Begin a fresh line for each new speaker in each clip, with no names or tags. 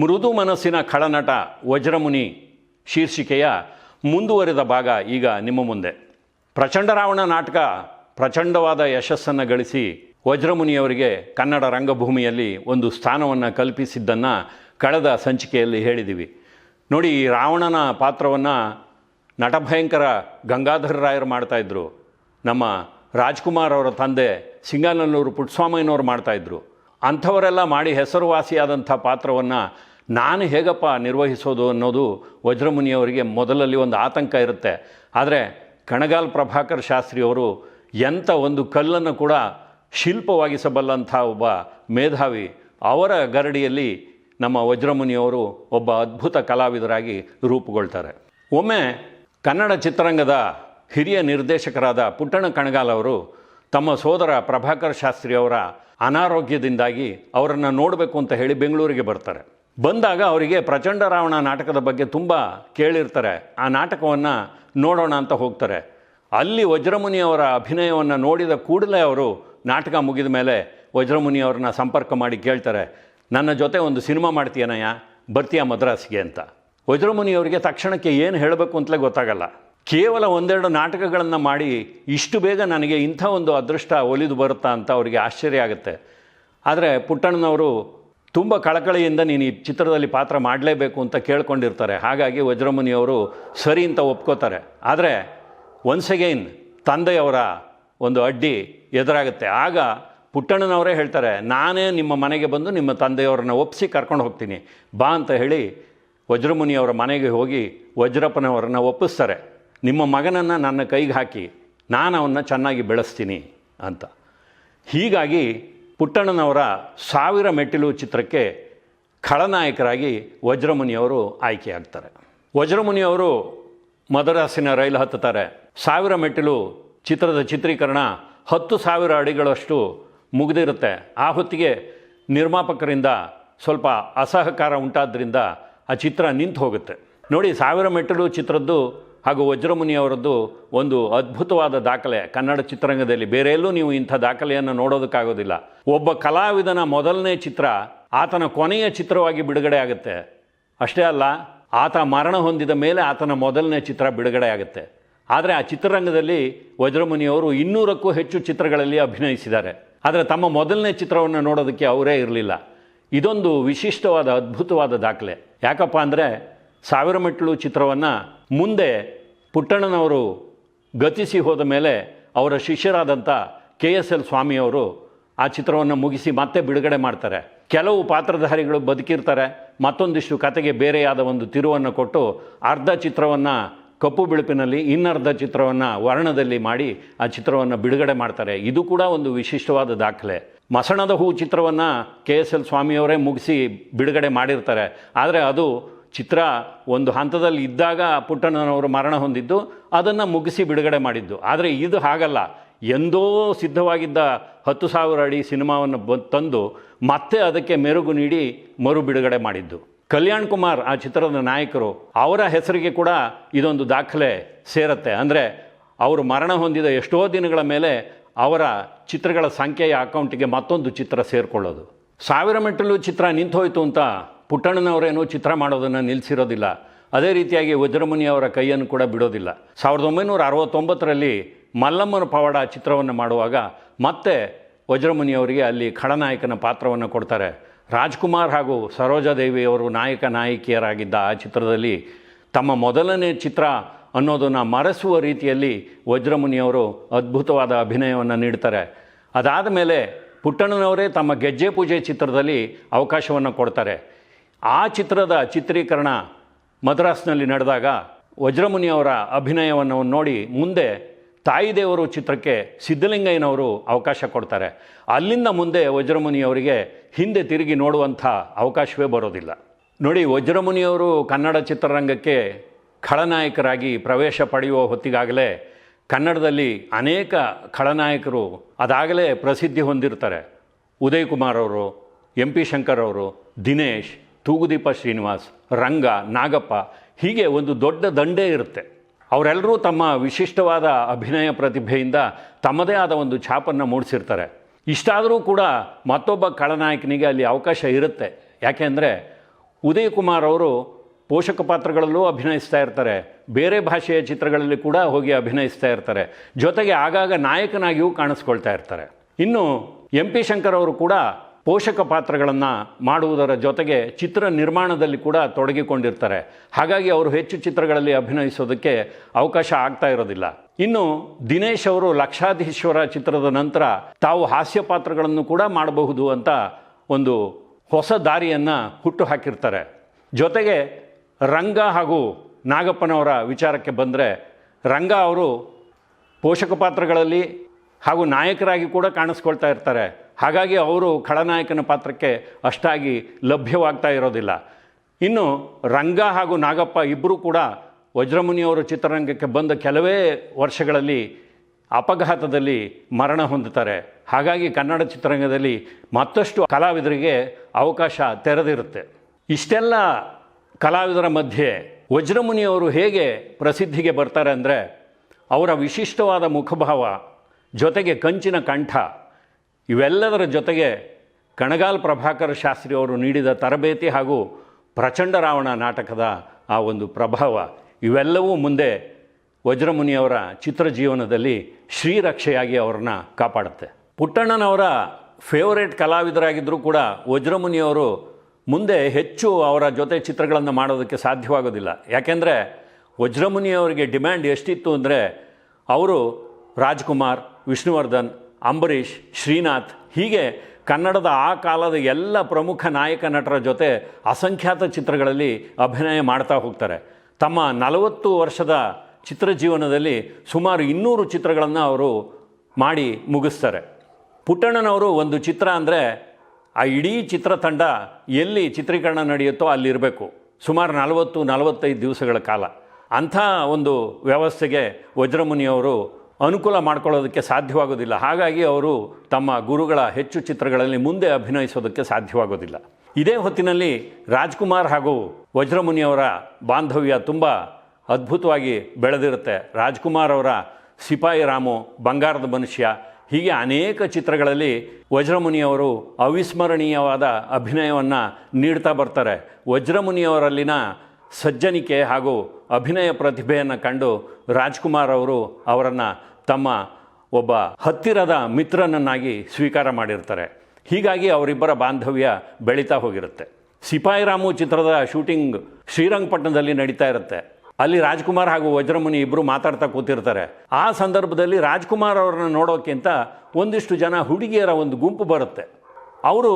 ಮೃದು ಮನಸ್ಸಿನ ಖಳನಟ ವಜ್ರಮುನಿ ಶೀರ್ಷಿಕೆಯ ಮುಂದುವರೆದ ಭಾಗ ಈಗ ನಿಮ್ಮ ಮುಂದೆ. ಪ್ರಚಂಡ ರಾವಣ ನಾಟಕ ಪ್ರಚಂಡವಾದ ಯಶಸ್ಸನ್ನು ಗಳಿಸಿ ವಜ್ರಮುನಿಯವರಿಗೆ ಕನ್ನಡ ರಂಗಭೂಮಿಯಲ್ಲಿ ಒಂದು ಸ್ಥಾನವನ್ನು ಕಲ್ಪಿಸಿದ್ದನ್ನು ಕಳೆದ ಸಂಚಿಕೆಯಲ್ಲಿ ಹೇಳಿದ್ದೀವಿ ನೋಡಿ, ಈ ರಾವಣನ ಪಾತ್ರವನ್ನು ನಟಭಯಂಕರ ಗಂಗಾಧರ ರಾಯರು ಮಾಡ್ತಾಯಿದ್ರು ನಮ್ಮ ರಾಜ್ಕುಮಾರ್ ಅವರ ತಂದೆ ಸಿಂಗಾನಲ್ಲೂರು ಪುಟ್ಸ್ವಾಮಯ್ಯನವರು ಮಾಡ್ತಾಯಿದ್ರು ಅಂಥವರೆಲ್ಲ ಮಾಡಿ ಹೆಸರುವಾಸಿಯಾದಂಥ ಪಾತ್ರವನ್ನು ನಾನು ಹೇಗಪ್ಪ ನಿರ್ವಹಿಸೋದು ಅನ್ನೋದು ವಜ್ರಮುನಿಯವರಿಗೆ ಮೊದಲಲ್ಲಿ ಒಂದು ಆತಂಕ ಇರುತ್ತೆ. ಆದರೆ ಕಣಗಾಲ್ ಪ್ರಭಾಕರ್ ಶಾಸ್ತ್ರಿಯವರು ಎಂಥ ಒಂದು ಕಲ್ಲನ್ನು ಕೂಡ ಶಿಲ್ಪವಾಗಿಸಬಲ್ಲಂಥ ಒಬ್ಬ ಮೇಧಾವಿ, ಅವರ ಗರಡಿಯಲ್ಲಿ ನಮ್ಮ ವಜ್ರಮುನಿಯವರು ಒಬ್ಬ ಅದ್ಭುತ ಕಲಾವಿದರಾಗಿ ರೂಪುಗೊಳ್ತಾರೆ. ಒಮ್ಮೆ ಕನ್ನಡ ಚಿತ್ರರಂಗದ ಹಿರಿಯ ನಿರ್ದೇಶಕರಾದ ಪುಟ್ಟಣ ಕಣಗಾಲ್ ಅವರು ತಮ್ಮ ಸೋದರ ಪ್ರಭಾಕರ್ ಶಾಸ್ತ್ರಿ ಅವರ ಅನಾರೋಗ್ಯದಿಂದಾಗಿ ಅವರನ್ನು ನೋಡಬೇಕು ಅಂತ ಹೇಳಿ ಬೆಂಗಳೂರಿಗೆ ಬರ್ತಾರೆ. ಬಂದಾಗ ಅವರಿಗೆ ಪ್ರಚಂಡ ರಾವಣ ನಾಟಕದ ಬಗ್ಗೆ ತುಂಬ ಕೇಳಿರ್ತಾರೆ. ಆ ನಾಟಕವನ್ನು ನೋಡೋಣ ಅಂತ ಹೋಗ್ತಾರೆ. ಅಲ್ಲಿ ವಜ್ರಮುನಿಯವರ ಅಭಿನಯವನ್ನು ನೋಡಿದ ಕೂಡಲೇ ಅವರು ನಾಟಕ ಮುಗಿದ ಮೇಲೆ ವಜ್ರಮುನಿಯವ್ರನ್ನ ಸಂಪರ್ಕ ಮಾಡಿ ಕೇಳ್ತಾರೆ, ನನ್ನ ಜೊತೆ ಒಂದು ಸಿನಿಮಾ ಮಾಡ್ತೀಯನಯ್ಯ, ಬರ್ತೀಯ ಮದ್ರಾಸಿಗೆ? ಅಂತ. ವಜ್ರಮುನಿಯವರಿಗೆ ತಕ್ಷಣಕ್ಕೆ ಏನು ಹೇಳಬೇಕು ಅಂತಲೇ ಗೊತ್ತಾಗಲ್ಲ. ಕೇವಲ ಒಂದೆರಡು ನಾಟಕಗಳನ್ನು ಮಾಡಿ ಇಷ್ಟು ಬೇಗ ನನಗೆ ಇಂಥ ಒಂದು ಅದೃಷ್ಟ ಒಲಿದು ಬರುತ್ತಾ ಅಂತ ಅವರಿಗೆ ಆಶ್ಚರ್ಯ ಆಗುತ್ತೆ. ಆದರೆ ಪುಟ್ಟಣ್ಣನವರು ತುಂಬ ಕಳಕಳಿಯಿಂದ ನೀನು ಈ ಚಿತ್ರದಲ್ಲಿ ಪಾತ್ರ ಮಾಡಲೇಬೇಕು ಅಂತ ಕೇಳ್ಕೊಂಡಿರ್ತಾರೆ. ಹಾಗಾಗಿ ವಜ್ರಮುನಿಯವರು ಸರಿ ಅಂತ ಒಪ್ಕೋತಾರೆ. ಆದರೆ ಒನ್ಸ್ ಅಗೈನ್ ತಂದೆಯವರ ಒಂದು ಅಡ್ಡಿ ಎದುರಾಗುತ್ತೆ. ಆಗ ಪುಟ್ಟಣ್ಣನವರೇ ಹೇಳ್ತಾರೆ, ನಾನೇ ನಿಮ್ಮ ಮನೆಗೆ ಬಂದು ನಿಮ್ಮ ತಂದೆಯವರನ್ನ ಒಪ್ಪಿಸಿ ಕರ್ಕೊಂಡು ಹೋಗ್ತೀನಿ. ಬಾ ಅಂತ ಹೇಳಿ ವಜ್ರಮುನಿಯವರ ಮನೆಗೆ ಹೋಗಿ ವಜ್ರಪ್ಪನವರನ್ನ ಒಪ್ಪಿಸ್ತಾರೆ. ನಿಮ್ಮ ಮಗನನ್ನು ನನ್ನ ಕೈಗೆ ಹಾಕಿ, ನಾನು ಅವನ್ನ ಚೆನ್ನಾಗಿ ಬೆಳೆಸ್ತೀನಿ ಅಂತ. ಹೀಗಾಗಿ ಪುಟ್ಟಣ್ಣನವರ ಸಾವಿರ ಮೆಟ್ಟಿಲು ಚಿತ್ರಕ್ಕೆ ಖಳನಾಯಕರಾಗಿ ವಜ್ರಮುನಿಯವರು ಆಯ್ಕೆಯಾಗ್ತಾರೆ ವಜ್ರಮುನಿಯವರು ಮದರಾಸಿನ ರೈಲು ಹತ್ತುತ್ತಾರೆ. ಸಾವಿರ ಮೆಟ್ಟಿಲು ಚಿತ್ರದ ಚಿತ್ರೀಕರಣ ಹತ್ತು ಸಾವಿರ ಅಡಿಗಳಷ್ಟು ಮುಗಿದಿರುತ್ತೆ. ಆ ಹೊತ್ತಿಗೆ ನಿರ್ಮಾಪಕರಿಂದ ಸ್ವಲ್ಪ ಅಸಹಕಾರ ಉಂಟಾದ್ದರಿಂದ ಆ ಚಿತ್ರ ನಿಂತು ಹೋಗುತ್ತೆ. ನೋಡಿ, ಸಾವಿರ ಮೆಟ್ಟಿಲು ಚಿತ್ರದ್ದು ಹಾಗೂ ವಜ್ರಮುನಿಯವರದ್ದು ಒಂದು ಅದ್ಭುತವಾದ ದಾಖಲೆ ಕನ್ನಡ ಚಿತ್ರರಂಗದಲ್ಲಿ. ಬೇರೆ ಎಲ್ಲೂ ನೀವು ಇಂಥ ದಾಖಲೆಯನ್ನು ನೋಡೋದಕ್ಕಾಗೋದಿಲ್ಲ. ಒಬ್ಬ ಕಲಾವಿದನ ಮೊದಲನೇ ಚಿತ್ರ ಆತನ ಕೊನೆಯ ಚಿತ್ರವಾಗಿ ಬಿಡುಗಡೆ ಆಗುತ್ತೆ. ಅಷ್ಟೇ ಅಲ್ಲ, ಆತ ಮರಣ ಹೊಂದಿದ ಮೇಲೆ ಆತನ ಮೊದಲನೇ ಚಿತ್ರ ಬಿಡುಗಡೆ ಆಗುತ್ತೆ. ಆದರೆ ಆ ಚಿತ್ರರಂಗದಲ್ಲಿ ವಜ್ರಮುನಿಯವರು ಇನ್ನೂರಕ್ಕೂ ಹೆಚ್ಚು ಚಿತ್ರಗಳಲ್ಲಿ ಅಭಿನಯಿಸಿದ್ದಾರೆ. ಆದರೆ ತಮ್ಮ ಮೊದಲನೇ ಚಿತ್ರವನ್ನು ನೋಡೋದಕ್ಕೆ ಅವರೇ ಇರಲಿಲ್ಲ. ಇದೊಂದು ವಿಶಿಷ್ಟವಾದ, ಅದ್ಭುತವಾದ ದಾಖಲೆ. ಯಾಕಪ್ಪ ಅಂದರೆ ಸಾವಿರ ಮೆಟ್ಟಲು ಚಿತ್ರವನ್ನು ಮುಂದೆ ಪುಟ್ಟಣ್ಣನವರು ಗತಿಸಿ ಹೋದ ಮೇಲೆ ಅವರ ಶಿಷ್ಯರಾದಂಥ ಕೆ ಎಸ್ ಎಲ್ ಸ್ವಾಮಿಯವರು ಆ ಚಿತ್ರವನ್ನು ಮುಗಿಸಿ ಮತ್ತೆ ಬಿಡುಗಡೆ ಮಾಡ್ತಾರೆ. ಕೆಲವು ಪಾತ್ರಧಾರಿಗಳು ಬದುಕಿರ್ತಾರೆ. ಮತ್ತೊಂದಿಷ್ಟು ಕತೆಗೆ ಬೇರೆಯಾದ ಒಂದು ತಿರುವನ್ನು ಕೊಟ್ಟು ಅರ್ಧ ಚಿತ್ರವನ್ನು ಕಪ್ಪು ಬಿಳುಪಿನಲ್ಲಿ ಇನ್ನರ್ಧ ಚಿತ್ರವನ್ನು ವರ್ಣದಲ್ಲಿ ಮಾಡಿ ಆ ಚಿತ್ರವನ್ನು ಬಿಡುಗಡೆ ಮಾಡ್ತಾರೆ. ಇದು ಕೂಡ ಒಂದು ವಿಶಿಷ್ಟವಾದ ದಾಖಲೆ. ಮಸಣದ ಹೂ ಚಿತ್ರವನ್ನು ಕೆ ಎಸ್ ಎಲ್ ಸ್ವಾಮಿಯವರೇ ಮುಗಿಸಿ ಬಿಡುಗಡೆ ಮಾಡಿರ್ತಾರೆ. ಆದರೆ ಅದು ಚಿತ್ರ ಒಂದು ಹಂತದಲ್ಲಿ ಇದ್ದಾಗ ಪುಟ್ಟಣ್ಣನವರು ಮರಣ ಹೊಂದಿದ್ದು, ಅದನ್ನು ಮುಗಿಸಿ ಬಿಡುಗಡೆ ಮಾಡಿದ್ದು. ಆದರೆ ಇದು ಹಾಗಲ್ಲ. ಎಂದೋ ಸಿದ್ಧವಾಗಿದ್ದ ಹತ್ತು ಸಾವಿರ ಅಡಿ ಸಿನಿಮಾವನ್ನು ಬ, ತಂದು ಮತ್ತೆ ಅದಕ್ಕೆ ಮೆರುಗು ನೀಡಿ ಮರು ಬಿಡುಗಡೆ ಮಾಡಿದ್ದು. ಕಲ್ಯಾಣ್ ಕುಮಾರ್, ಆ ಚಿತ್ರದ ನಾಯಕರು, ಅವರ ಹೆಸರಿಗೆ ಕೂಡ ಇದೊಂದು ದಾಖಲೆ ಸೇರುತ್ತೆ. ಅಂದರೆ ಅವರು ಮರಣ ಹೊಂದಿದ ಎಷ್ಟೋ ದಿನಗಳ ಮೇಲೆ ಅವರ ಚಿತ್ರಗಳ ಸಂಖ್ಯೆಯ ಅಕೌಂಟಿಗೆ ಮತ್ತೊಂದು ಚಿತ್ರ ಸೇರಿಕೊಳ್ಳೋದು. ಸಾವಿರ ಮೆಟ್ಟಲು ಚಿತ್ರ ನಿಂತೋಯ್ತು ಅಂತ ಪುಟ್ಟಣ್ಣನವರೇನು ಚಿತ್ರ ಮಾಡೋದನ್ನು ನಿಲ್ಲಿಸಿರೋದಿಲ್ಲ ಅದೇ ರೀತಿಯಾಗಿ ವಜ್ರಮುನಿ ಅವರ ಕೈಯನ್ನು ಕೂಡ ಬಿಡೋದಿಲ್ಲ. ಸಾವಿರದ ಒಂಬೈನೂರ ಅರವತ್ತೊಂಬತ್ತರಲ್ಲಿ ಮಲ್ಲಮ್ಮನ ಪವಾಡ ಚಿತ್ರವನ್ನು ಮಾಡುವಾಗ ಮತ್ತೆ ವಜ್ರಮುನಿಯವರಿಗೆ ಅಲ್ಲಿ ಖಳನಾಯಕನ ಪಾತ್ರವನ್ನು ಕೊಡ್ತಾರೆ. ರಾಜ್ಕುಮಾರ್ ಹಾಗೂ ಸರೋಜಾದೇವಿಯವರು ನಾಯಕ ನಾಯಕಿಯರಾಗಿದ್ದ ಆ ಚಿತ್ರದಲ್ಲಿ ತಮ್ಮ ಮೊದಲನೇ ಚಿತ್ರ ಅನ್ನೋದನ್ನು ಮರೆಸುವ ರೀತಿಯಲ್ಲಿ ವಜ್ರಮುನಿಯವರು ಅದ್ಭುತವಾದ ಅಭಿನಯವನ್ನು ನೀಡ್ತಾರೆ. ಅದಾದ ಮೇಲೆ ಪುಟ್ಟಣ್ಣನವರೇ ತಮ್ಮ ಗೆಜ್ಜೆ ಪೂಜೆ ಚಿತ್ರದಲ್ಲಿ ಅವಕಾಶವನ್ನು ಕೊಡ್ತಾರೆ. ಆ ಚಿತ್ರದ ಚಿತ್ರೀಕರಣ ಮದ್ರಾಸ್ನಲ್ಲಿ ನಡೆದಾಗ ವಜ್ರಮುನಿಯವರ ಅಭಿನಯವನ್ನು ನೋಡಿ ಮುಂದೆ ತಾಯಿದೇವರು ಚಿತ್ರಕ್ಕೆ ಸಿದ್ಧಲಿಂಗಯ್ಯನವರು ಅವಕಾಶ ಕೊಡ್ತಾರೆ. ಅಲ್ಲಿಂದ ಮುಂದೆ ವಜ್ರಮುನಿಯವರಿಗೆ ಹಿಂದೆ ತಿರುಗಿ ನೋಡುವಂಥ ಅವಕಾಶವೇ ಬರೋದಿಲ್ಲ. ನೋಡಿ, ವಜ್ರಮುನಿಯವರು ಕನ್ನಡ ಚಿತ್ರರಂಗಕ್ಕೆ ಖಳನಾಯಕರಾಗಿ ಪ್ರವೇಶ ಪಡೆಯುವ ಹೊತ್ತಿಗಾಗಲೇ ಕನ್ನಡದಲ್ಲಿ ಅನೇಕ ಖಳನಾಯಕರು, ಅದಾಗಲೇ ಪ್ರಸಿದ್ಧಿ ಹೊಂದಿರ್ತಾರೆ. ಉದಯ್ ಕುಮಾರ್ ಅವರು, ಎಂ ಪಿ ಶಂಕರ್ ಅವರು, ದಿನೇಶ್ ತೂಗುದೀಪ ಶ್ರೀನಿವಾಸ್, ರಂಗ, ನಾಗಪ್ಪ, ಹೀಗೆ ಒಂದು ದೊಡ್ಡ ದಂಡೇ ಇರುತ್ತೆ. ಅವರೆಲ್ಲರೂ ತಮ್ಮ ವಿಶಿಷ್ಟವಾದ ಅಭಿನಯ ಪ್ರತಿಭೆಯಿಂದ ತಮ್ಮದೇ ಆದ ಒಂದು ಛಾಪನ್ನು ಮೂಡಿಸಿರ್ತಾರೆ. ಇಷ್ಟಾದರೂ ಕೂಡ ಮತ್ತೊಬ್ಬ ಖಳನಾಯಕನಿಗೆ ಅಲ್ಲಿ ಅವಕಾಶ ಇರುತ್ತೆ. ಯಾಕೆಂದರೆ ಉದಯ್ ಕುಮಾರ್ ಅವರು ಪೋಷಕ ಪಾತ್ರಗಳಲ್ಲೂ ಅಭಿನಯಿಸ್ತಾ ಇರ್ತಾರೆ. ಬೇರೆ ಭಾಷೆಯ ಚಿತ್ರಗಳಲ್ಲಿ ಕೂಡ ಹೋಗಿ ಅಭಿನಯಿಸ್ತಾ ಇರ್ತಾರೆ. ಜೊತೆಗೆ ಆಗಾಗ ನಾಯಕನಾಗಿಯೂ ಕಾಣಿಸ್ಕೊಳ್ತಾ ಇರ್ತಾರೆ. ಇನ್ನು ಎಂ ಪಿ ಶಂಕರ್ ಅವರು ಕೂಡ ಪೋಷಕ ಪಾತ್ರಗಳನ್ನು ಮಾಡುವುದರ ಜೊತೆಗೆ ಚಿತ್ರ ನಿರ್ಮಾಣದಲ್ಲಿ ಕೂಡ ತೊಡಗಿಕೊಂಡಿರ್ತಾರೆ. ಹಾಗಾಗಿ ಅವರು ಹೆಚ್ಚು ಚಿತ್ರಗಳಲ್ಲಿ ಅಭಿನಯಿಸೋದಕ್ಕೆ ಅವಕಾಶ ಆಗ್ತಾ ಇರೋದಿಲ್ಲ. ಇನ್ನು ದಿನೇಶ್ ಅವರು ಲಕ್ಷಾಧೀಶ್ವರ ಚಿತ್ರದ ನಂತರ ತಾವು ಹಾಸ್ಯ ಪಾತ್ರಗಳನ್ನು ಕೂಡ ಮಾಡಬಹುದು ಅಂತ ಒಂದು ಹೊಸ ದಾರಿಯನ್ನು ಹುಟ್ಟು ಹಾಕಿರ್ತಾರೆ ಜೊತೆಗೆ ರಂಗ ಹಾಗೂ ನಾಗಪ್ಪನವರ ವಿಚಾರಕ್ಕೆ ಬಂದರೆ ರಂಗ ಅವರು ಪೋಷಕ ಪಾತ್ರಗಳಲ್ಲಿ ಹಾಗೂ ನಾಯಕರಾಗಿ ಕೂಡ ಕಾಣಿಸ್ಕೊಳ್ತಾ ಇರ್ತಾರೆ. ಹಾಗಾಗಿ ಅವರು ಖಳನಾಯಕನ ಪಾತ್ರಕ್ಕೆ ಅಷ್ಟಾಗಿ ಲಭ್ಯವಾಗ್ತಾ ಇರೋದಿಲ್ಲ. ಇನ್ನು ರಂಗ ಹಾಗೂ ನಾಗಪ್ಪ ಇಬ್ಬರೂ ಕೂಡ ವಜ್ರಮುನಿಯವರು ಚಿತ್ರರಂಗಕ್ಕೆ ಬಂದ ಕೆಲವೇ ವರ್ಷಗಳಲ್ಲಿ ಅಪಘಾತದಲ್ಲಿ ಮರಣ ಹೊಂದುತ್ತಾರೆ. ಹಾಗಾಗಿ ಕನ್ನಡ ಚಿತ್ರರಂಗದಲ್ಲಿ ಮತ್ತಷ್ಟು ಕಲಾವಿದರಿಗೆ ಅವಕಾಶ ತೆರೆದಿರುತ್ತೆ. ಇಷ್ಟೆಲ್ಲ ಕಲಾವಿದರ ಮಧ್ಯೆ ವಜ್ರಮುನಿಯವರು ಹೇಗೆ ಪ್ರಸಿದ್ಧಿಗೆ ಬರ್ತಾರೆ ಅಂದರೆ ಅವರ ವಿಶಿಷ್ಟವಾದ ಮುಖಭಾವ ಜೊತೆಗೆ ಕಂಚಿನ ಕಂಠ ಇವೆಲ್ಲದರ ಜೊತೆಗೆ ಕಣಗಾಲ್ ಪ್ರಭಾಕರ್ ಶಾಸ್ತ್ರಿ ಅವರು ನೀಡಿದ ತರಬೇತಿ ಹಾಗೂ ಪ್ರಚಂಡ ರಾವಣ ನಾಟಕದ ಆ ಒಂದು ಪ್ರಭಾವ, ಇವೆಲ್ಲವೂ ಮುಂದೆ ವಜ್ರಮುನಿಯವರ ಚಿತ್ರ ಜೀವನದಲ್ಲಿ ಶ್ರೀರಕ್ಷೆಯಾಗಿ ಅವರನ್ನ ಕಾಪಾಡುತ್ತೆ. ಪುಟ್ಟಣ್ಣನವರ ಫೇವರೇಟ್ ಕಲಾವಿದರಾಗಿದ್ದರೂ ಕೂಡ ವಜ್ರಮುನಿಯವರು ಮುಂದೆ ಹೆಚ್ಚು ಅವರ ಜೊತೆ ಚಿತ್ರಗಳನ್ನು ಮಾಡೋದಕ್ಕೆ ಸಾಧ್ಯವಾಗೋದಿಲ್ಲ. ಯಾಕೆಂದರೆ ವಜ್ರಮುನಿಯವರಿಗೆ ಡಿಮ್ಯಾಂಡ್ ಎಷ್ಟಿತ್ತು ಅಂದರೆ, ಅವರು ರಾಜ್ಕುಮಾರ್, ವಿಷ್ಣುವರ್ಧನ್ ಅಂಬರೀಷ್, ಶ್ರೀನಾಥ್, ಹೀಗೆ ಕನ್ನಡದ ಆ ಕಾಲದ ಎಲ್ಲ ಪ್ರಮುಖ ನಾಯಕ ನಟರ ಜೊತೆ ಅಸಂಖ್ಯಾತ ಚಿತ್ರಗಳಲ್ಲಿ ಅಭಿನಯ ಮಾಡ್ತಾ ಹೋಗ್ತಾರೆ. ತಮ್ಮ ನಲವತ್ತು ವರ್ಷದ ಚಿತ್ರ ಜೀವನದಲ್ಲಿ ಸುಮಾರು ಇನ್ನೂರು ಚಿತ್ರಗಳನ್ನು ಅವರು ಮಾಡಿ ಮುಗಿಸ್ತಾರೆ. ಪುಟ್ಟಣ್ಣನವರು ಒಂದು ಚಿತ್ರ ಅಂದರೆ ಆ ಇಡೀ ಚಿತ್ರತಂಡ ಎಲ್ಲಿ ಚಿತ್ರೀಕರಣ ನಡೆಯುತ್ತೋ ಅಲ್ಲಿರಬೇಕು. ಸುಮಾರು ನಲವತ್ತು ನಲವತ್ತೈದು ದಿವಸಗಳ ಕಾಲ. ಅಂಥ ಒಂದು ವ್ಯವಸ್ಥೆಗೆ ವಜ್ರಮುನಿಯವರು ಅನುಕೂಲ ಮಾಡ್ಕೊಳ್ಳೋದಕ್ಕೆ ಸಾಧ್ಯವಾಗೋದಿಲ್ಲ. ಹಾಗಾಗಿ ಅವರು ತಮ್ಮ ಗುರುಗಳ ಹೆಚ್ಚು ಚಿತ್ರಗಳಲ್ಲಿ ಮುಂದೆ ಅಭಿನಯಿಸೋದಕ್ಕೆ ಸಾಧ್ಯವಾಗೋದಿಲ್ಲ. ಇದೇ ಹೊತ್ತಿನಲ್ಲಿ ರಾಜ್ಕುಮಾರ್ ಹಾಗೂ ವಜ್ರಮುನಿಯವರ ಬಾಂಧವ್ಯ ತುಂಬ ಅದ್ಭುತವಾಗಿ ಬೆಳೆದಿರುತ್ತೆ. ರಾಜ್ಕುಮಾರ್ ಅವರ ಸಿಪಾಯಿ ರಾಮು, ಬಂಗಾರದ ಮನುಷ್ಯ, ಹೀಗೆ ಅನೇಕ ಚಿತ್ರಗಳಲ್ಲಿ ವಜ್ರಮುನಿಯವರು ಅವಿಸ್ಮರಣೀಯವಾದ ಅಭಿನಯವನ್ನು ನೀಡ್ತಾ ಬರ್ತಾರೆ. ವಜ್ರಮುನಿಯವರಲ್ಲಿನ ಸಜ್ಜನಿಕೆ ಹಾಗೂ ಅಭಿನಯ ಪ್ರತಿಭೆಯನ್ನು ಕಂಡು ರಾಜ್ಕುಮಾರ್ ಅವರು ಅವರನ್ನು ತಮ್ಮ ಒಬ್ಬ ಹತ್ತಿರದ ಮಿತ್ರನನ್ನಾಗಿ ಸ್ವೀಕಾರ ಮಾಡಿರ್ತಾರೆ. ಹೀಗಾಗಿ ಅವರಿಬ್ಬರ ಬಾಂಧವ್ಯ ಬೆಳೀತಾ ಹೋಗಿರುತ್ತೆ. ಸಿಪಾಯಿರಾಮು ಚಿತ್ರದ ಶೂಟಿಂಗ್ ಶ್ರೀರಂಗಪಟ್ಟಣದಲ್ಲಿ ನಡೀತಾ ಇರುತ್ತೆ. ಅಲ್ಲಿ ರಾಜ್ಕುಮಾರ್ ಹಾಗೂ ವಜ್ರಮುನಿ ಇಬ್ಬರು ಮಾತಾಡ್ತಾ ಕೂತಿರ್ತಾರೆ. ಆ ಸಂದರ್ಭದಲ್ಲಿ ರಾಜ್ಕುಮಾರ್ ಅವರನ್ನು ನೋಡೋಕ್ಕಿಂತ ಒಂದಿಷ್ಟು ಜನ ಹುಡುಗಿಯರ ಒಂದು ಗುಂಪು ಬರುತ್ತೆ. ಅವರು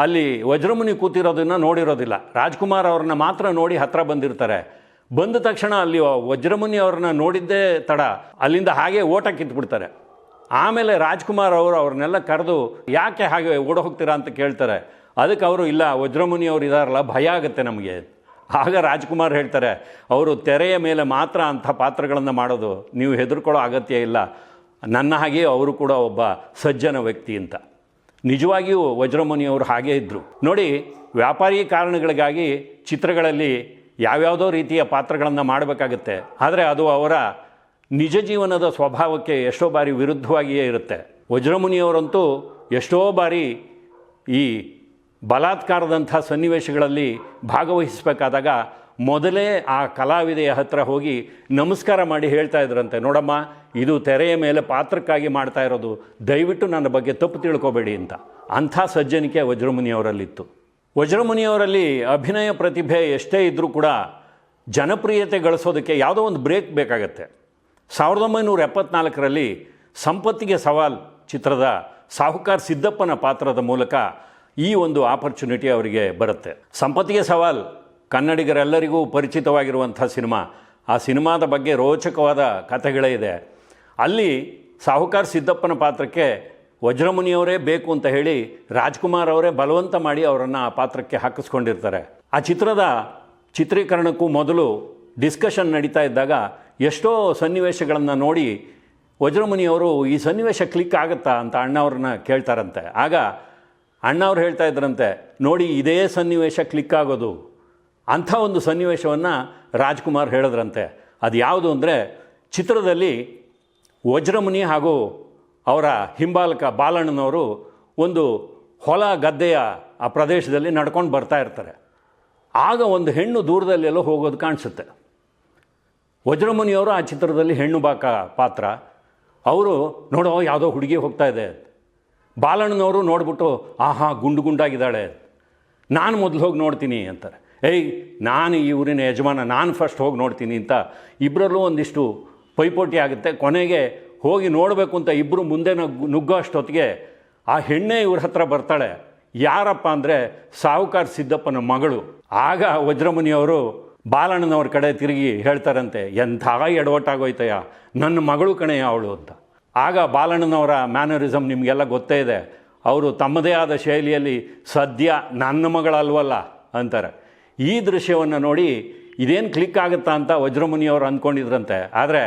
ಅಲ್ಲಿ ವಜ್ರಮುನಿ ಕೂತಿರೋದನ್ನು ನೋಡಿರೋದಿಲ್ಲ. ರಾಜ್ಕುಮಾರ್ ಅವ್ರನ್ನ ಮಾತ್ರ ನೋಡಿ ಹತ್ರ ಬಂದಿರ್ತಾರೆ. ಬಂದ ತಕ್ಷಣ ಅಲ್ಲಿ ವಜ್ರಮುನಿ ಅವ್ರನ್ನ ನೋಡಿದ್ದೇ ತಡ. ಅಲ್ಲಿಂದ ಹಾಗೆ ಓಟ ಕಿತ್ಬಿಡ್ತಾರೆ. ಆಮೇಲೆ ರಾಜ್ಕುಮಾರ್ ಅವರು ಅವ್ರನ್ನೆಲ್ಲ ಕರೆದು, ಯಾಕೆ ಹಾಗೆ ಓಡ ಹೋಗ್ತೀರಾ ಅಂತ ಕೇಳ್ತಾರೆ. ಅದಕ್ಕೆ ಅವರು, ಇಲ್ಲ, ವಜ್ರಮುನಿ ಅವರು ಇದಾರಲ್ಲ, ಭಯ ಆಗುತ್ತೆ ನಮಗೆ. ಆಗ ರಾಜ್ಕುಮಾರ್ ಹೇಳ್ತಾರೆ, ಅವರು ತೆರೆಯ ಮೇಲೆ ಮಾತ್ರ ಅಂಥ ಪಾತ್ರಗಳನ್ನು ಮಾಡೋದು. ನೀವು ಹೆದರ್ಕೊಳ್ಳೋ ಅಗತ್ಯ ಇಲ್ಲ. ನನ್ನ ಹಾಗೆ ಅವರು ಕೂಡ ಒಬ್ಬ ಸಜ್ಜನ ವ್ಯಕ್ತಿ ಅಂತ. ನಿಜವಾಗಿಯೂ ವಜ್ರಮುನಿಯವರು ಹಾಗೇ ಇದ್ದರು ನೋಡಿ, ವ್ಯಾಪಾರಿ ಕಾರಣಗಳಿಗಾಗಿ ಚಿತ್ರಗಳಲ್ಲಿ ಯಾವ್ಯಾವುದೋ ರೀತಿಯ ಪಾತ್ರಗಳನ್ನು ಮಾಡಬೇಕಾಗತ್ತೆ. ಆದರೆ ಅದು ಅವರ ನಿಜ ಜೀವನದ ಸ್ವಭಾವಕ್ಕೆ ಎಷ್ಟೋ ಬಾರಿ ವಿರುದ್ಧವಾಗಿಯೇ ಇರುತ್ತೆ. ವಜ್ರಮುನಿಯವರಂತೂ ಎಷ್ಟೋ ಬಾರಿ ಈ ಬಲಾತ್ಕಾರದಂಥ ಸನ್ನಿವೇಶಗಳಲ್ಲಿ ಭಾಗವಹಿಸಬೇಕಾದಾಗ ಮೊದಲೇ ಆ ಕಲಾವಿದೆಯ ಹತ್ರ ಹೋಗಿ ನಮಸ್ಕಾರ ಮಾಡಿ ಹೇಳ್ತಾ ಇದ್ರಂತೆ, ನೋಡಮ್ಮ, ಇದು ತೆರೆಯ ಮೇಲೆ ಪಾತ್ರಕ್ಕಾಗಿ ಮಾಡ್ತಾ ಇರೋದು. ದಯವಿಟ್ಟು ನನ್ನ ಬಗ್ಗೆ ತಪ್ಪು ತಿಳ್ಕೊಬೇಡಿ ಅಂತ. ಅಂಥ ಸಜ್ಜನಿಕೆ ವಜ್ರಮುನಿಯವರಲ್ಲಿತ್ತು. ವಜ್ರಮುನಿಯವರಲ್ಲಿ ಅಭಿನಯ ಪ್ರತಿಭೆ ಎಷ್ಟೇ ಇದ್ದರೂ ಕೂಡ ಜನಪ್ರಿಯತೆ ಗಳಿಸೋದಕ್ಕೆ ಯಾವುದೋ ಒಂದು ಬ್ರೇಕ್ ಬೇಕಾಗತ್ತೆ. ಸಾವಿರದ ಒಂಬೈನೂರ ಎಪ್ಪತ್ನಾಲ್ಕರಲ್ಲಿ ಸಂಪತ್ತಿಗೆ ಸವಾಲ್ ಚಿತ್ರದ ಸಾಹುಕಾರ್ ಸಿದ್ದಪ್ಪನ ಪಾತ್ರದ ಮೂಲಕ ಈ ಒಂದು ಆಪರ್ಚುನಿಟಿ ಅವರಿಗೆ ಬರುತ್ತೆ. ಸಂಪತ್ತಿಗೆ ಸವಾಲ್ ಕನ್ನಡಿಗರೆಲ್ಲರಿಗೂ ಪರಿಚಿತವಾಗಿರುವಂಥ ಸಿನಿಮಾ. ಆ ಸಿನಿಮಾದ ಬಗ್ಗೆ ರೋಚಕವಾದ ಕಥೆಗಳೇ ಇದೆ. ಅಲ್ಲಿ ಸಾಹುಕಾರ್ ಸಿದ್ದಪ್ಪನ ಪಾತ್ರಕ್ಕೆ ವಜ್ರಮುನಿಯವರೇ ಬೇಕು ಅಂತ ಹೇಳಿ ರಾಜ್ಕುಮಾರ್ ಅವರೇ ಬಲವಂತ ಮಾಡಿ ಅವರನ್ನು ಆ ಪಾತ್ರಕ್ಕೆ ಹಾಕಿಸ್ಕೊಂಡಿರ್ತಾರೆ. ಆ ಚಿತ್ರದ ಚಿತ್ರೀಕರಣಕ್ಕೂ ಮೊದಲು ಡಿಸ್ಕಷನ್ ನಡೀತಾ ಇದ್ದಾಗ ಎಷ್ಟೋ ಸನ್ನಿವೇಶಗಳನ್ನು ನೋಡಿ ವಜ್ರಮುನಿಯವರು ಈ ಸನ್ನಿವೇಶ ಕ್ಲಿಕ್ ಆಗುತ್ತಾ ಅಂತ ಅಣ್ಣವ್ರನ್ನ ಕೇಳ್ತಾರಂತೆ. ಆಗ ಅಣ್ಣವ್ರು ಹೇಳ್ತಾ ಇದ್ರಂತೆ, ನೋಡಿ, ಇದೇ ಸನ್ನಿವೇಶ ಕ್ಲಿಕ್ ಆಗೋದು. ಅಂಥ ಒಂದು ಸನ್ನಿವೇಶವನ್ನು ರಾಜ್ಕುಮಾರ್ ಹೇಳಿದ್ರಂತೆ. ಅದು ಯಾವುದು ಅಂದರೆ ಚಿತ್ರದಲ್ಲಿ ವಜ್ರಮುನಿ ಹಾಗೂ ಅವರ ಹಿಂಬಾಲಕ ಬಾಲಣ್ಣನವರು ಒಂದು ಹೊಲ ಗದ್ದೆಯ ಆ ಪ್ರದೇಶದಲ್ಲಿ ನಡ್ಕೊಂಡು ಬರ್ತಾ ಇರ್ತಾರೆ. ಆಗ ಒಂದು ಹೆಣ್ಣು ದೂರದಲ್ಲೆಲ್ಲೋ ಹೋಗೋದು ಕಾಣಿಸುತ್ತೆ. ವಜ್ರಮುನಿಯವರು ಆ ಚಿತ್ರದಲ್ಲಿ ಹೆಣ್ಣು ಬಾಕ ಪಾತ್ರ. ಅವರು ನೋಡೋ, ಯಾವುದೋ ಹುಡುಗಿ ಹೋಗ್ತಾ ಇದೆ. ಬಾಲಣ್ಣನವರು ನೋಡ್ಬಿಟ್ಟು, ಆಹಾ, ಗುಂಡು ಗುಂಡಾಗಿದ್ದಾಳೆ. ನಾನು ಮೊದಲು ಹೋಗಿ ನೋಡ್ತೀನಿ ಅಂತಾರೆ. ಏಯ್, ನಾನು ಈ ಊರಿನ ಯಜಮಾನ, ನಾನು ಫಸ್ಟ್ ಹೋಗಿ ನೋಡ್ತೀನಿ ಅಂತ ಇಬ್ಬರಲ್ಲೂ ಒಂದಿಷ್ಟು ಪೈಪೋಟಿ ಆಗುತ್ತೆ. ಕೊನೆಗೆ ಹೋಗಿ ನೋಡಬೇಕು ಅಂತ ಇಬ್ಬರು ಮುಂದೆ ನುಗ್ಗು ಅಷ್ಟೊತ್ತಿಗೆ ಆ ಹೆಣ್ಣೆ ಇವ್ರ ಹತ್ರ ಬರ್ತಾಳೆ. ಯಾರಪ್ಪ ಅಂದರೆ ಸಾಹುಕಾರ ಸಿದ್ದಪ್ಪನ ಮಗಳು. ಆಗ ವಜ್ರಮುನಿಯವರು ಬಾಲಣ್ಣನವ್ರ ಕಡೆ ತಿರುಗಿ ಹೇಳ್ತಾರಂತೆ, ಎಂಥ ಎಡವಟ್ಟಾಗೋಯ್ತಯ್ಯ, ನನ್ನ ಮಗಳು ಕಣೆಯ ಅವಳು ಅಂತ. ಆಗ ಬಾಲಣ್ಣನವರ ಮ್ಯಾನರಿಸಮ್ ನಿಮಗೆಲ್ಲ ಗೊತ್ತೇ ಇದೆ. ಅವರು ತಮ್ಮದೇ ಆದ ಶೈಲಿಯಲ್ಲಿ, ಸದ್ಯ ನನ್ನ ಮಗಳಲ್ವಲ್ಲ ಅಂತಾರೆ. ಈ ದೃಶ್ಯವನ್ನು ನೋಡಿ ಇದೇನು ಕ್ಲಿಕ್ ಆಗುತ್ತಾ ಅಂತ ವಜ್ರಮುನಿಯವರು ಅಂದ್ಕೊಂಡಿದ್ರಂತೆ ಆದರೆ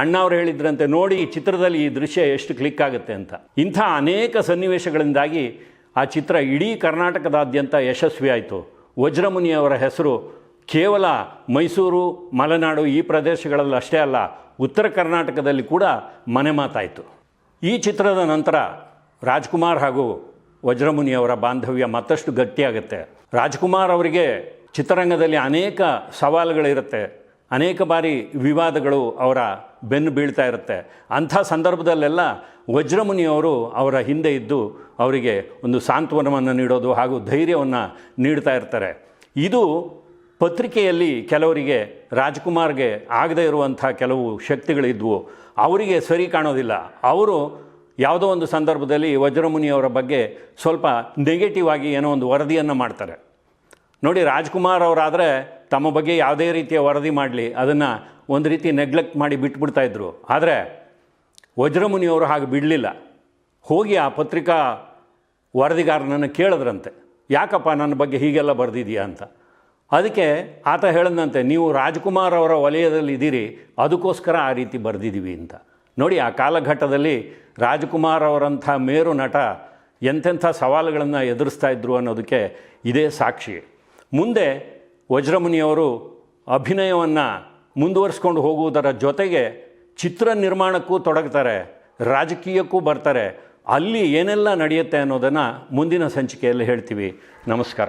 ಅಣ್ಣವ್ರು ಹೇಳಿದ್ರಂತೆ, ನೋಡಿ ಈ ಚಿತ್ರದಲ್ಲಿ ಈ ದೃಶ್ಯ ಎಷ್ಟು ಕ್ಲಿಕ್ ಆಗುತ್ತೆ ಅಂತ. ಇಂಥ ಅನೇಕ ಸನ್ನಿವೇಶಗಳಿಂದಾಗಿ ಆ ಚಿತ್ರ ಇಡೀ ಕರ್ನಾಟಕದಾದ್ಯಂತ ಯಶಸ್ವಿ ಆಯಿತು. ವಜ್ರಮುನಿಯವರ ಹೆಸರು ಕೇವಲ ಮೈಸೂರು, ಮಲೆನಾಡು ಈ ಪ್ರದೇಶಗಳಲ್ಲಿ ಅಷ್ಟೇ ಅಲ್ಲ, ಉತ್ತರ ಕರ್ನಾಟಕದಲ್ಲಿ ಕೂಡ ಮನೆ ಮಾತಾಯಿತು. ಈ ಚಿತ್ರದ ನಂತರ ರಾಜ್ಕುಮಾರ್ ಹಾಗೂ ವಜ್ರಮುನಿಯವರ ಬಾಂಧವ್ಯ ಮತ್ತಷ್ಟು ಗಟ್ಟಿಯಾಗುತ್ತೆ. ರಾಜ್ಕುಮಾರ್ ಅವರಿಗೆ ಚಿತ್ರರಂಗದಲ್ಲಿ ಅನೇಕ ಸವಾಲುಗಳಿರುತ್ತೆ. ಅನೇಕ ಬಾರಿ ವಿವಾದಗಳು ಅವರ ಬೆನ್ನು ಬೀಳ್ತಾ ಇರುತ್ತೆ. ಅಂಥ ಸಂದರ್ಭದಲ್ಲೆಲ್ಲ ವಜ್ರಮುನಿಯವರು ಅವರ ಹಿಂದೆ ಇದ್ದು ಅವರಿಗೆ ಒಂದು ಸಾಂತ್ವನವನ್ನು ನೀಡೋದು ಹಾಗೂ ಧೈರ್ಯವನ್ನು ನೀಡ್ತಾ ಇರ್ತಾರೆ. ಇದು ಪತ್ರಿಕೆಯಲ್ಲಿ ಕೆಲವರಿಗೆ, ರಾಜ್ಕುಮಾರ್ಗೆ ಆಗದೇ ಇರುವಂಥ ಕೆಲವು ಶಕ್ತಿಗಳಿದ್ವು. ಅವರಿಗೆ ಸರಿ ಕಾಣೋದಿಲ್ಲ. ಅವರು ಯಾವುದೋ ಒಂದು ಸಂದರ್ಭದಲ್ಲಿ ವಜ್ರಮುನಿಯವರ ಬಗ್ಗೆ ಸ್ವಲ್ಪ ನೆಗೆಟಿವ್ ಆಗಿ ಏನೋ ಒಂದು ವರದಿಯನ್ನು ಮಾಡ್ತಾರೆ. ನೋಡಿ, ರಾಜ್ಕುಮಾರ್ ಅವರಾದರೆ ತಮ್ಮ ಬಗ್ಗೆ ಯಾವುದೇ ರೀತಿಯ ವರದಿ ಮಾಡಲಿ, ಅದನ್ನು ಒಂದು ರೀತಿ ನೆಗ್ಲೆಕ್ಟ್ ಮಾಡಿ ಬಿಟ್ಬಿಡ್ತಾ ಇದ್ರು. ಆದರೆ, ವಜ್ರಮುನಿಯವರು ಹಾಗೆ ಬಿಡಲಿಲ್ಲ. ಹೋಗಿ ಆ ಪತ್ರಿಕಾ ವರದಿಗಾರನನ್ನು ಕೇಳಿದ್ರಂತೆ. ಯಾಕಪ್ಪ ನನ್ನ ಬಗ್ಗೆ ಹೀಗೆಲ್ಲ ಬರೆದಿದೆಯಾ ಅಂತ. ಅದಕ್ಕೆ ಆತ ಹೇಳಿದಂತೆ ನೀವು ರಾಜ್ಕುಮಾರ್ ಅವರ ವಲಯದಲ್ಲಿ ಇದ್ದೀರಿ, ಅದಕ್ಕೋಸ್ಕರ ಆ ರೀತಿ ಬರೆದಿದ್ದೀವಿ ಅಂತ. ನೋಡಿ, ಆ ಕಾಲಘಟ್ಟದಲ್ಲಿ ರಾಜ್ಕುಮಾರ್ ಅವರಂಥ ಮೇರು ನಟ ಎಂಥೆಂಥ ಸವಾಲುಗಳನ್ನು ಎದುರಿಸ್ತಾ ಇದ್ರು ಅನ್ನೋದಕ್ಕೆ ಇದೇ ಸಾಕ್ಷಿ. ಮುಂದೆ ವಜ್ರಮುನಿಯವರು ಅಭಿನಯವನ್ನು ಮುಂದುವರಿಸ್ಕೊಂಡು ಹೋಗುವುದರ ಜೊತೆಗೆ ಚಿತ್ರ ನಿರ್ಮಾಣಕ್ಕೂ ತೊಡಗ್ತಾರೆ, ರಾಜಕೀಯಕ್ಕೂ ಬರ್ತಾರೆ. ಅಲ್ಲಿ ಏನೆಲ್ಲ ನಡೆಯುತ್ತೆ ಅನ್ನೋದನ್ನು ಮುಂದಿನ ಸಂಚಿಕೆಯಲ್ಲಿ ಹೇಳ್ತೀವಿ. ನಮಸ್ಕಾರ.